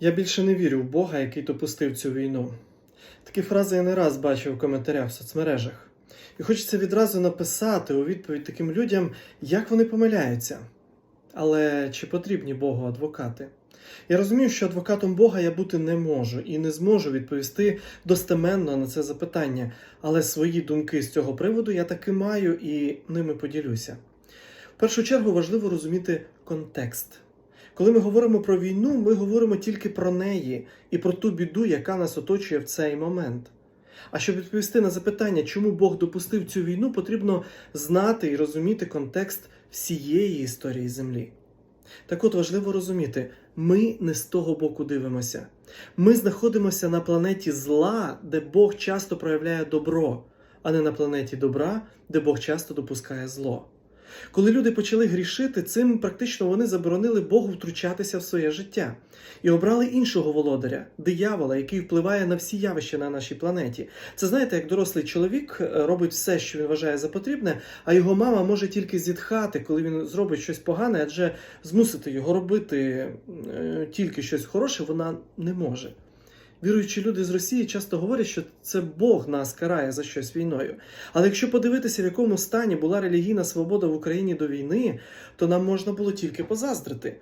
Я більше не вірю в Бога, який допустив цю війну. Такі фрази я не раз бачив в коментарях в соцмережах. І хочеться відразу написати у відповідь таким людям, як вони помиляються. Але чи потрібні Богу адвокати? Я розумію, що адвокатом Бога я бути не можу і не зможу відповісти достеменно на це запитання, але свої думки з цього приводу я таки маю і ними поділюся. В першу чергу важливо розуміти контекст. Коли ми говоримо про війну, ми говоримо тільки про неї і про ту біду, яка нас оточує в цей момент. А щоб відповісти на запитання, чому Бог допустив цю війну, потрібно знати і розуміти контекст всієї історії Землі. Так от важливо розуміти, ми не з того боку дивимося. Ми знаходимося на планеті зла, де Бог часто проявляє добро, а не на планеті добра, де Бог часто допускає зло. Коли люди почали грішити, цим практично вони заборонили Богу втручатися в своє життя і обрали іншого володаря, диявола, який впливає на всі явища на нашій планеті. Це знаєте, як дорослий чоловік е, робить все, що він вважає за потрібне, а його мама може тільки зітхати, коли він зробить щось погане, адже змусити його робити е, тільки щось хороше вона не може. Віруючі люди з Росії часто говорять, що це Бог нас карає за щось війною. Але якщо подивитися, в якому стані була релігійна свобода в Україні до війни, то нам можна було тільки позаздрити.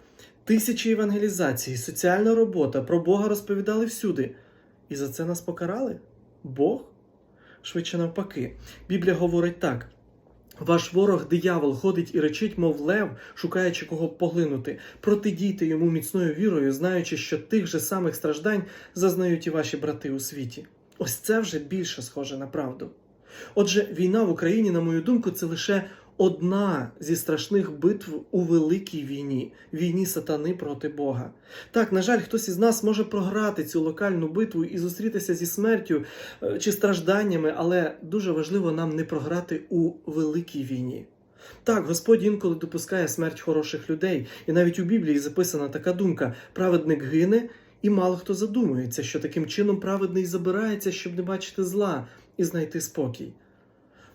Тисячі евангелізацій, соціальна робота, про Бога розповідали всюди. І за це нас покарали? Бог? Швидше навпаки. Біблія говорить так. Ваш ворог диявол ходить і речить, мов лев, шукаючи кого поглинути. Протидійте йому міцною вірою, знаючи, що тих же самих страждань зазнають і ваші брати у світі. Ось це вже більше схоже на правду. Отже, війна в Україні, на мою думку, це лише одна зі страшних битв у великій війні війні сатани проти Бога. Так, на жаль, хтось із нас може програти цю локальну битву і зустрітися зі смертю е, чи стражданнями, але дуже важливо нам не програти у великій війні. Так, Господь інколи допускає смерть хороших людей, і навіть у Біблії записана така думка: праведник гине, і мало хто задумується, що таким чином праведний забирається, щоб не бачити зла і знайти спокій.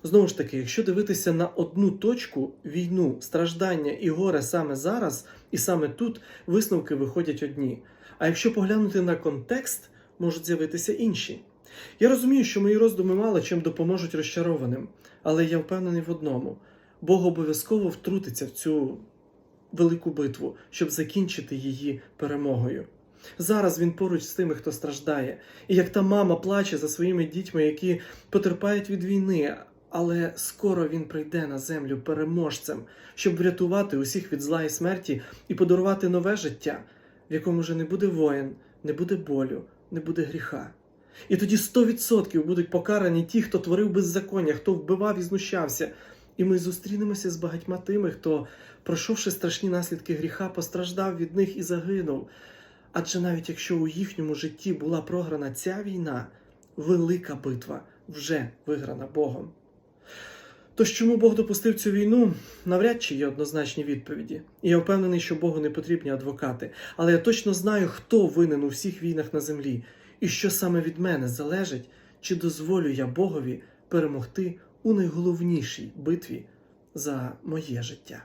Знову ж таки, якщо дивитися на одну точку війну, страждання і горе саме зараз, і саме тут висновки виходять одні. А якщо поглянути на контекст, можуть з'явитися інші. Я розумію, що мої роздуми мало чим допоможуть розчарованим, але я впевнений в одному: Бог обов'язково втрутиться в цю велику битву, щоб закінчити її перемогою. Зараз він поруч з тими, хто страждає, і як та мама плаче за своїми дітьми, які потерпають від війни, але скоро він прийде на землю переможцем, щоб врятувати усіх від зла і смерті і подарувати нове життя, в якому вже не буде воїн, не буде болю, не буде гріха. І тоді 100% будуть покарані ті, хто творив беззаконня, хто вбивав і знущався. І ми зустрінемося з багатьма тими, хто, пройшовши страшні наслідки гріха, постраждав від них і загинув. Адже навіть якщо у їхньому житті була програна ця війна, велика битва вже виграна Богом. Тож чому Бог допустив цю війну, навряд чи є однозначні відповіді. І я впевнений, що Богу не потрібні адвокати. Але я точно знаю, хто винен у всіх війнах на землі, і що саме від мене залежить, чи дозволю я Богові перемогти у найголовнішій битві за моє життя.